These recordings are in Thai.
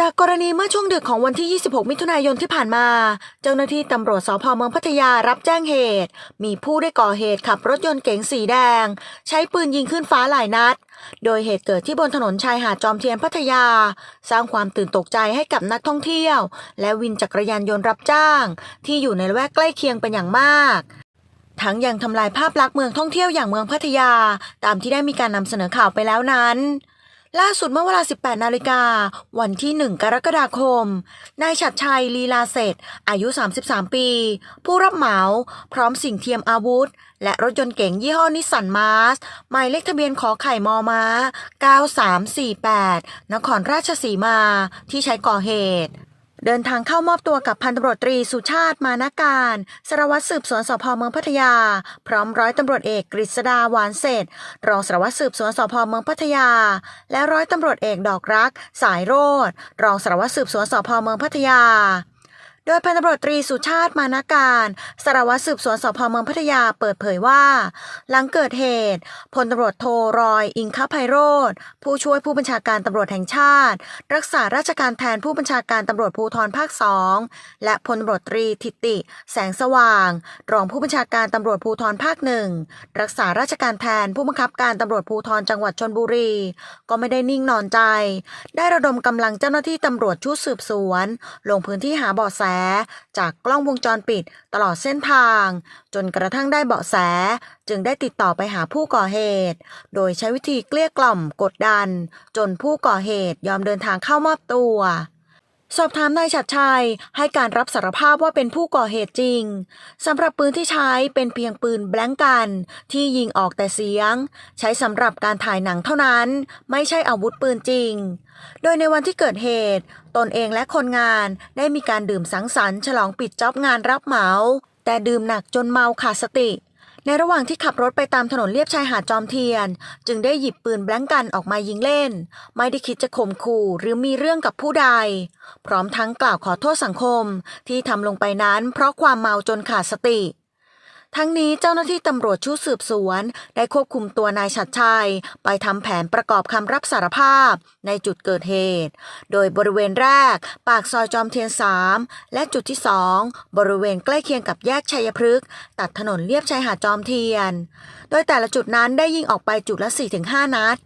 จากกรณีเมื่อช่วงดึกของวันที่ 26 มิถุนายนที่ผ่านมา เจ้าหน้าที่ตำรวจสพเมืองพัทยารับแจ้งเหตุ มีผู้ได้ก่อเหตุขับรถยนต์เก๋งสีแดง ใช้ปืนยิงขึ้นฟ้าหลายนัด โดยเหตุเกิดที่บนถนนชายหาดจอมเทียนพัทยา สร้างความตื่นตกใจให้กับนักท่องเที่ยว และวินจักรยานยนต์รับจ้าง ที่อยู่ในละแวกใกล้เคียงเป็นอย่างมากทั้งยังทำลายภาพลักษณ์เมืองท่องเที่ยวอย่างเมืองพัทยา ตามที่ได้มีการนำเสนอข่าวไปแล้วนั้น ล่าสุดเมื่อเวลา 18 นาฬิกา วันที่ 1 กรกฎาคม นายฉัดชัย ลีลาเศรษอายุ 33 ปี ผู้รับเหมา พร้อมสิ่งเทียมอาวุธ และรถยนต์เก๋งยี่ห้อนิสสันมาสหมายเลขทะเบียนขอไข่มอม้า 9348 นครราชสีมา ที่ใช้ก่อเหตุ เดินทางเข้ามอบตัวกับพันตำรวจตรีสุชาติมานาการสารวัตรสืบสวนสพเมืองพัทยา พร้อมร้อยตำรวจเอกกฤษดาหวานเศษรองสารวัตรสืบสวนสพเมืองพัทยา และร้อยตำรวจเอกดอกรัก สายโรดรองสารวัตรสืบสวนสพเมืองพัทยา ดยพันตำรวจตรีสุชาติมานาการสารวัตรสืบสวนสพเมืองพัทยาเปิดเผยว่า หลังเกิดเหตุพลตำรวจโทรอย อิงคไพโรธผู้ช่วยผู้บัญชาการตำรวจแห่งชาติ รักษาราชการแทนผู้บัญชาการตำรวจภูธรภาคสองและพลตำรวจตรีทิติ แสงสว่าง รองผู้บัญชาการตำรวจภูธรภาคหนึ่งรักษาราชการแทนผู้บังคับการตำรวจภูธรจังหวัดชนบุรี ก็ไม่ได้นิ่งนอนใจ ได้ระดมกำลังเจ้าหน้าที่ตำรวจชุดสืบสวน ลงพื้นที่หาเบาะแสจากกล้องวงจรปิดตลอดเส้นทาง จนกระทั่งได้เบาะแส จึงได้ติดต่อไปหาผู้ก่อเหตุ โดยใช้วิธีเกลี้ยกล่อมกดดัน จนผู้ก่อเหตุยอมเดินทางเข้ามอบตัว สอบถามนายฉัดชัยให้การรับสารภาพว่าเป็นผู้ก่อเหตุจริงสำหรับปืนที่ใช้เป็นเพียงปืนแบงก์กัน ที่ยิงออกแต่เสียง ใช้สำหรับการถ่ายหนังเท่านั้น ไม่ใช่อาวุธปืนจริง โดยในวันที่เกิดเหตุ ตนเองและคนงานได้มีการดื่มสังสรรค์ฉลองปิดจ็อบงานรับเหมา แต่ดื่มหนักจนเมาขาดสติ ในระหว่างที่ขับรถไปตามถนนเลียบชายหาดจอมเทียน จึงได้หยิบปืนแบล็งกันออกมายิงเล่น ไม่ได้คิดจะข่มขู่หรือมีเรื่องกับผู้ใด พร้อมทั้งกล่าวขอโทษสังคมที่ทำลงไปนั้นเพราะความเมาจนขาดสติ ทั้งนี้เจ้าหน้าที่ตำรวจชุดสืบสวน ได้ควบคุมตัวนายชัดชัย ไปทำแผนประกอบคำรับสารภาพในจุดเกิดเหตุ โดยบริเวณแรก ปากซอยจอมเทียน3และจุดที่2บริเวณใกล้เคียงกับแยกชัยพฤกษ์ตัดถนนเลียบชายหาดจอมเทียน โดยแต่ละจุดนั้นได้ยิงออกไปจุดละ 4-5 นัด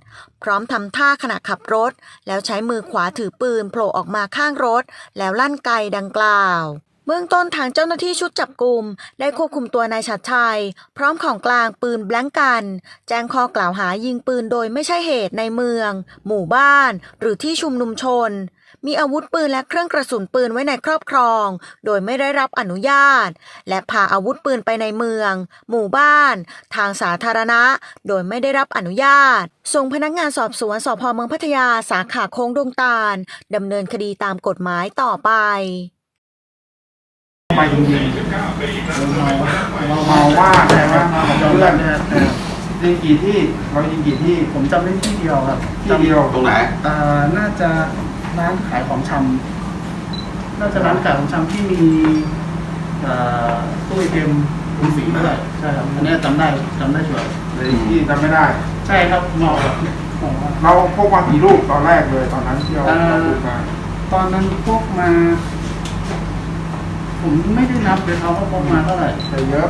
พร้อมทำท่าขณะขับรถ แล้วใช้มือขวาถือปืนโผล่ออกมาข้างรถ แล้วลั่นไกดังกล่าว เบื้องต้นทางเจ้าหน้าที่ชุดจับกลุ่มได้ควบคุมตัวนายชัดชัย พร้อมของกลางปืนแบงก์กัน แจ้งข้อกล่าวหายิงปืนโดยไม่ใช่เหตุในเมือง หมู่บ้าน หรือที่ชุมนุมชน มีอาวุธปืนและเครื่องกระสุนปืนไว้ในครอบครอง โดยไม่ได้รับอนุญาต และพาอาวุธปืนไปในเมือง หมู่บ้าน ทางสาธารณะ โดยไม่ได้รับอนุญาต ส่งพนักงานสอบสวนสพเมืองพัทยาสาขาโค้งดงตาลดำเนินคดีตามกฎหมายต่อไป ทำไมถึงยิงเมาเมาว่าใช่ไหมเมาเพื่เพื่ออนนเนี่ยยิงกี่ที่เรายิงกี่ที่ผมจำได้ที่เดียวครับที่เดียวตรงไหนอ่าน่าจะร้านขายของชำน่าจะร้านขายของชำที่มีอ่าตู้เอ็มคุณสีด้วยใช่ครับอันเนี้ยจำได้จำได้ชัวร์เลยที่จำไม่ได้ ใช่ครับเมาครับเมาครับเราพกมากี่ลูกตอนแรกเลยตอนนั้นที่เราเอ่อ เราดูมาตอนนั้นพวกมา ผมไม่ได้นับเลยครับว่าพวกมาเท่าไหร่แต่เยอะ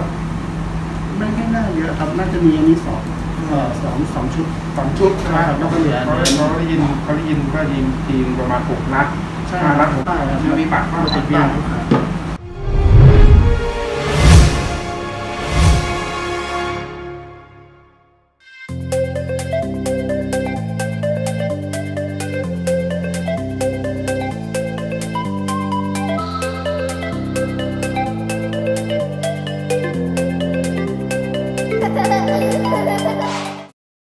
ไม่ไม่น่าเยอะครับน่าจะมีอันนี้สองเอ่อสองสองชุด สองชุดใช่ไหมครับแล้วก็เหลือเขาเขาได้ยินเขาได้ยินก็ยิงทีมประมาณหกนัดใช่ห้านัดหกใช่ครับ มีปากมากติดปากย